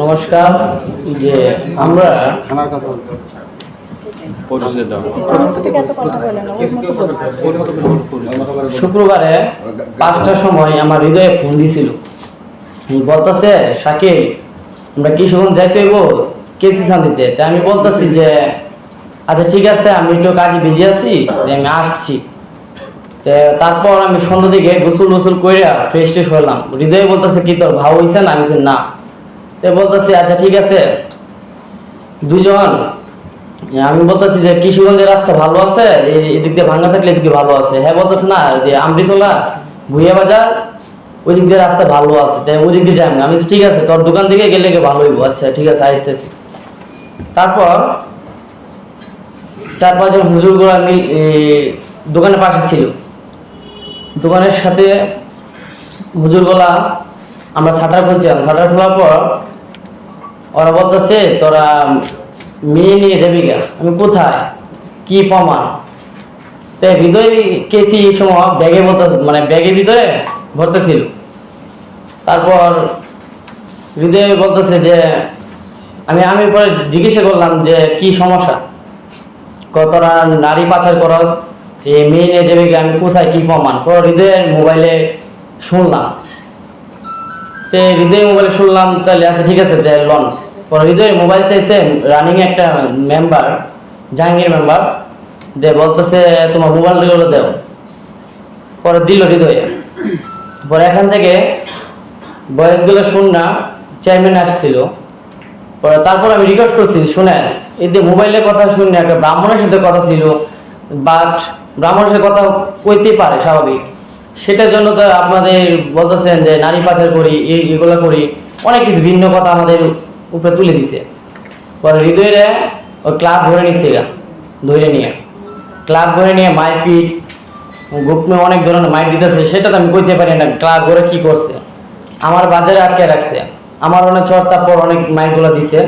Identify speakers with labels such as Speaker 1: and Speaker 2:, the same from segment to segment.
Speaker 1: নমস্কার যে আমরা শুক্রবারে পাঁচটার সময় আমার হৃদয়ে ফোন দিছিল। বলতেছে শাকিল আমরা কিশোরগঞ্জ যাইতে হইব? কেসি শান্তিতে? তাই আমি বলতেছি যে আচ্ছা ঠিক আছে আমি একটু কাজে বিজি আছি যে আমি আসছি। তারপর আমি সন্ধ্যা দিকে গোসল গোসল কইরা ফ্রেশ ট্রেশ হলাম হৃদয়ে বলতেছে কি তোর ভাও হইছে না? আমি না। তো বলতেছি আচ্ছা ঠিক আছে। দুজন আমি বলতেছি যে কিশোরগঞ্জের রাস্তা ভালো আছে? এদিক দিয়ে ভাঙ্গা থাকলে এদিকে ভালো আছে। হ্যাঁ বলতেছে, না যে আমৃতলা, ভুইয়া বাজার ওই দিক দিয়ে রাস্তা ভালো আছে। তাই ওই দিক দিয়ে যাই। আমি। ঠিক আছে, তোর দোকান থেকে গেলে ভালো হইব। আচ্ছা ঠিক আছে, আইতেছি। তারপর চার পাঁচজন হুজুরগুলো আমি দোকানের পাশে ছিল। দোকানের সাথে হুজুরগুলা আমরা শাটার খুলছিলাম শাটার খোলার পর ওরা বলতেছে, তোরা মেয়ে নিয়ে যাবি আমি কোথায়? কি প্রমাণ? তাই হৃদয় কেসি এই সময় ব্যাগে বলতে মানে ব্যাগের ভিতরে ভরতে ছিল তারপর হৃদয় বলতেছে যে, আমি আমি পরে জিজ্ঞাসা করলাম যে, কি সমস্যা? কতটা নারী পাচার করস এই মেয়ে নিয়ে যাবে? আমি কোথায়, কি প্রমাণ? পর হৃদয়ের মোবাইলে শুনলাম। তে হৃদয় মোবাইলে শুনলাম তাহলে আচ্ছা ঠিক আছে লন। পরে হৃদয়ের মোবাইল চাইছে রানিং একটা মেম্বার জাহাঙ্গীর মেম্বার যে বলতেছে, তোমার মোবাইলগুলো দেও। পরে দিল হৃদয়ে। পরে এখান থেকে বয়সগুলো শুন না চেয়ারম্যান আসছিল। পরে তারপর আমি রিকোয়েস্ট করছি, শুনেন, এই যে মোবাইলে কথা শুনে একটা ব্রাহ্মণের সাথে কথা ছিল বাট ব্রাহ্মণের সাথে কথা কইতেই পারে, স্বাভাবিক। সেটার জন্য তো আপনাদের বলতেছেন যে নারী পাচার করি এগুলো করি, অনেক কিছু ভিন্ন কথা আমাদের উপরে তুলে দিছে। পরে হৃদয়রে ওই ক্লাব ধরে নিচ্ছে গা, ধরে নিয়ে। ক্লাব ধরে নিয়ে মারপিট গ্রুপে অনেক ধরনের মাইক দিতেছে, সেটা তো আমি কইতে পারি না, ক্লাব ধরে কি করছে। আমার বাজারে আটকে রাখছে। আমার অনেক চর্তা পর অনেক মাইকগুলো দিছে,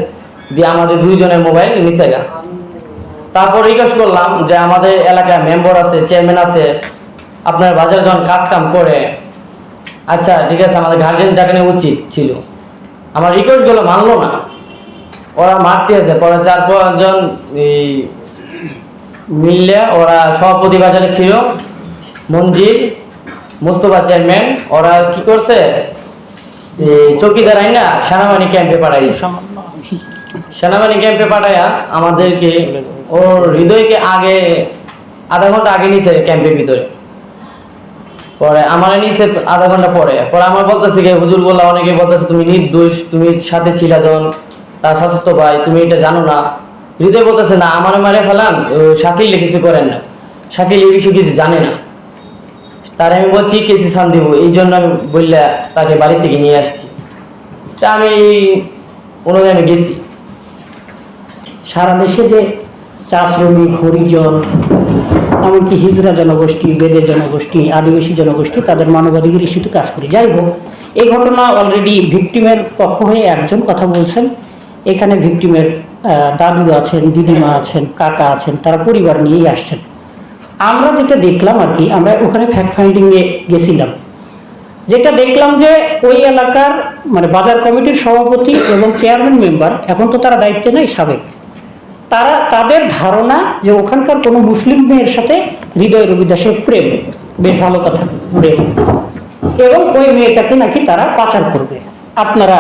Speaker 1: দিয়ে আমাদের দুইজনের মোবাইল নিচে গা। তারপর রিকোয়েস্ট করলাম যে আমাদের এলাকায় মেম্বার আছে চেয়ারম্যান আছে আপনার বাজার যখন কাজ কাম করে। আচ্ছা ঠিক আছে, আমাদের গার্জেন দেখানো উচিত ছিল। আমার রিকোয়েস্টগুলো মানলো না। ওরা মারতে আছে, পরে চার পাঁচজন এই মিললে ওরা সভাপতি বাজারে ছিল মঞ্জির মোস্তফা চেয়ারম্যান। ওরা কি করছে? চৌকিদার আইনা সেনাবাহিনী ক্যাম্পে পাঠাইছে। সেনাবাহিনী ক্যাম্পে পাঠাইয়া আমাদেরকে ওর হৃদয়কে আগে, আধা ঘণ্টা আগে নিছে ক্যাম্পের ভিতরে। পরে আমার নিচে আধা ঘণ্টা পরে। পরে আমার বলতেছে কি, হুজুর বললা অনেকে বলতেছে, তুমি নির্দোষ, তুমি সাথে ছিলা যখন, তার স্বাস্থ্য ভাই, তুমি এটা জানো না। হৃদয় বলতেছে, না, আমার মারে ফেলান শাকিল কিছু করেন না। শাকিল এই বিষয়ে কিছু জানে না। তার আমি বলছি কেসি সান দিব এই জন্য আমি বললে তাকে বাড়ি থেকে নিয়ে আসছি। তা আমি অনুযায়ী গেছি।
Speaker 2: সারা দেশে যে চা শ্রমিক হরিজন এমনকি হিজরা জনগোষ্ঠী, বেদে জনগোষ্ঠী, আদিবাসী জনগোষ্ঠী তাদের মানবাধিকার ইস্যুতে কাজ করি। যাই হোক, এই ঘটনা অলরেডি ভিকটিমের পক্ষ হয়ে একজন কথা বলছেন। এখানে ভিকটিমের দাদু আছেন, দিদিমা আছেন, কাকা আছেন, তারা পরিবার নিয়েই আসছেন। আমরা যেটা দেখলাম আর কি, আমরা ওখানে ফ্যাক্ট ফাইন্ডিংয়ে গেছিলাম। যেটা দেখলাম যে ওই এলাকার মানে বাজার কমিটির সভাপতি এবং চেয়ারম্যান মেম্বার এখন তো তারা দায়িত্বে নেই, সাবেক। তারা তাদের ধারণা যে ওখানকার কোনো মুসলিম মেয়ের সাথে হৃদয় রবিদাসের প্রেম, বেশ ভালো কথা, প্রেম। এবং ওই মেয়েটাকে নাকি তারা পাচার করবে। আপনারা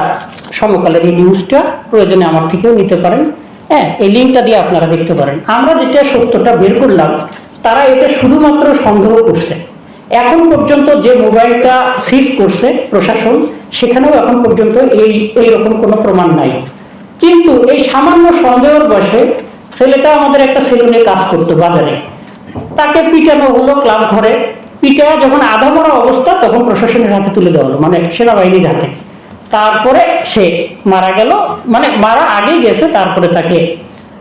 Speaker 2: সমকালের এই নিউজটা প্রয়োজনে আমার থেকেও নিতে পারেন। হ্যাঁ এই লিঙ্কটা দিয়ে আপনারা দেখতে পারেন। আমরা যেটা সত্যটা বের করলাম, তারা এটা শুধুমাত্র সন্দেহ করছে। এখন পর্যন্ত যে মোবাইলটা সিজ করছে প্রশাসন, সেখানেও এখন পর্যন্ত এই এই রকম কোনো প্রমাণ নাই। কিন্তু এই সামান্য সন্দেহর বসে ছেলেটা আমাদের একটা সেলুনে কাজ করতো বাজারে। তাকে পিটানো হলো ক্লাব ঘরে। পিটা যখন আধা মরা অবস্থা, তখন প্রশাসনের হাতে তুলে দেওয়া হলো মানে সেনাবাহিনীর হাতে। তারপরে সে মারা গেল মানে মারা আগেই গেছে, তারপরে তাকে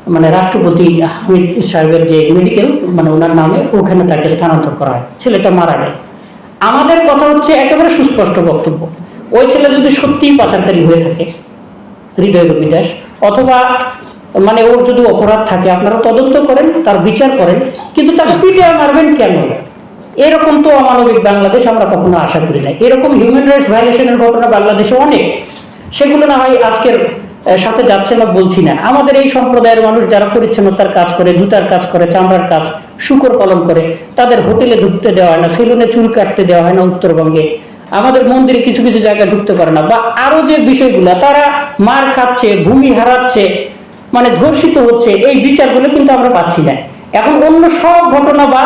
Speaker 2: মানে রাষ্ট্রপতি হামিদ সাহেবের যে মেডিকেল মানে ওনার নামে ওখানে তাকে স্থানান্তর করা হয়। ছেলেটা মারা গেল। আমাদের কথা হচ্ছে একেবারে সুস্পষ্ট বক্তব্য। ওই ছেলে যদি সত্যিই পাচারকারী হয়ে থাকে হৃদয় রবি দাস অথবা মানে ওর যদি অপরাধ থাকে, আপনারা তদন্ত করেন, তার বিচার করেন, কিন্তু তার পিঠে মারবেন কেন? এরকম তো অমানবিক বাংলাদেশ আমরা কখনো আশা করি না। এরকম হিউম্যান রাইটস ভায়োলেশনের ঘটনা বাংলাদেশে অনেক। সেগুলো না হয় আজকের সাথে যাচ্ছে না বলছি না। আমাদের এই সম্প্রদায়ের মানুষ যারা পরিচ্ছন্নতার কাজ করে, জুতার কাজ করে, চামড়ার কাজ, শুকর পালন করে, তাদের হোটেলে ঢুকতে দেওয়া হয় না, সেলুনে চুল কাটতে দেওয়া হয় না উত্তরবঙ্গে। আমাদের মন্দিরে কিছু কিছু জায়গায় ঢুকতে পারে না। বা আরও যে বিষয়গুলো, তারা মার খাচ্ছে, ভূমি হারাচ্ছে মানে ধর্ষিত হচ্ছে, এই বিচারগুলো কিন্তু আমরা পাচ্ছি না। এখন অন্য সব ঘটনা বা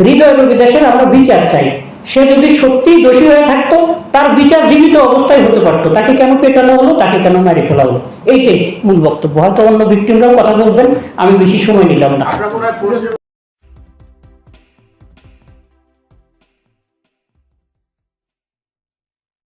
Speaker 2: হৃদয় দেশের আমরা বিচার চাই। সে যদি সত্যিই দোষী হয়ে থাকতো, তার বিচার জীবিত অবস্থায় হতে পারতো। তাকে কেন পেটানো হলো? তাকে কেন মারি ফেলা হলো? এইটাই মূল বক্তব্য। হয়তো অন্য ভিক্টিমরাও কথা বলবেন, আমি বেশি সময় নিলাম না।